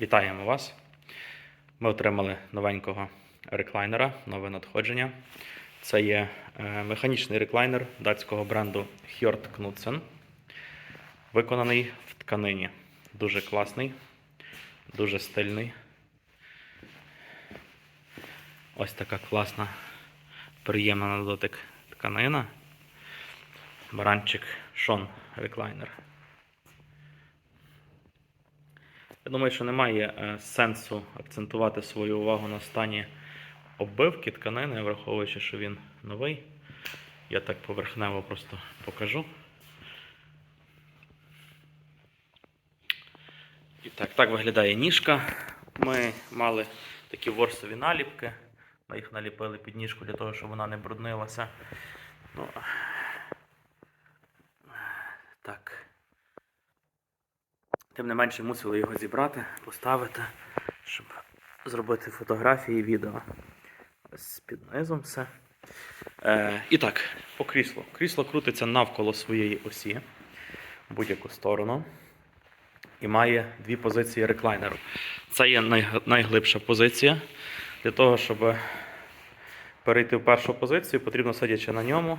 Вітаємо вас. Ми отримали новенького реклайнера, нове надходження. Це є е, механічний реклайнер датського бренду Hjort Knudsen, виконаний в тканині. Дуже класний, дуже стильний. Ось така класна, приємна на дотик тканина. Баранчик Шон реклайнер. Я думаю, що немає е, сенсу акцентувати свою увагу на стані оббивки тканини, враховуючи, що він новий. Я так поверхнево просто покажу. І так, так виглядає ніжка. Ми мали такі ворсові наліпки. Ми їх наліпили під ніжку для того, щоб вона не бруднилася. Ну, Тим не менше мусили його зібрати, поставити, щоб зробити фотографії, відео. Ось під низом все. Е, і так, по кріслу. Крісло крутиться навколо своєї осі в будь-яку сторону. І має дві позиції реклайнеру. Це є найглибша позиція. Для того, щоб перейти в першу позицію, потрібно сидячи на ньому,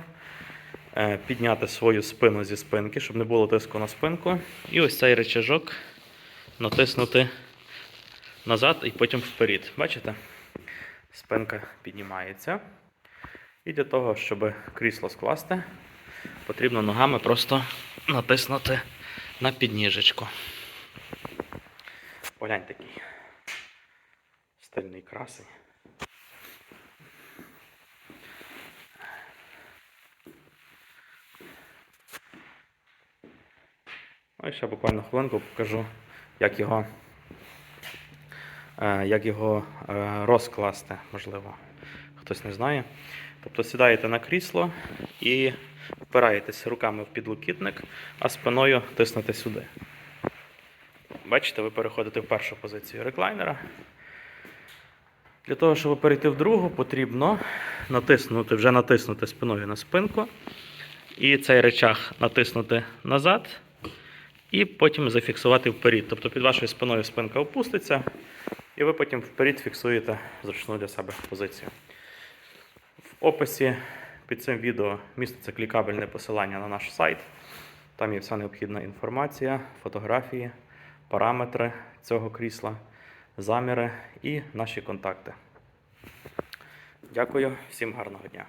підняти свою спину зі спинки, щоб не було тиску на спинку. І ось цей речажок натиснути назад і потім вперед. Бачите? Спинка піднімається. І для того, щоб крісло скласти, потрібно ногами просто натиснути на підніжечку. Поглянь такий стильний красень. І ще буквально хвилинку покажу, як його, е, як його е, розкласти, можливо, хтось не знає. Тобто сідаєте на крісло і впираєтесь руками в підлокітник, а спиною тиснете сюди. Бачите, ви переходите в першу позицію реклайнера. Для того, щоб перейти в другу, потрібно натиснути, вже натиснути спиною на спинку. І цей речах натиснути назад і потім зафіксувати вперед. Тобто під вашою спиною спинка опуститься, і ви потім вперед фіксуєте зручну для себе позицію. В описі під цим відео міститься клікабельне посилання на наш сайт. Там є вся необхідна інформація, фотографії, параметри цього крісла, заміри і наші контакти. Дякую, всім гарного дня.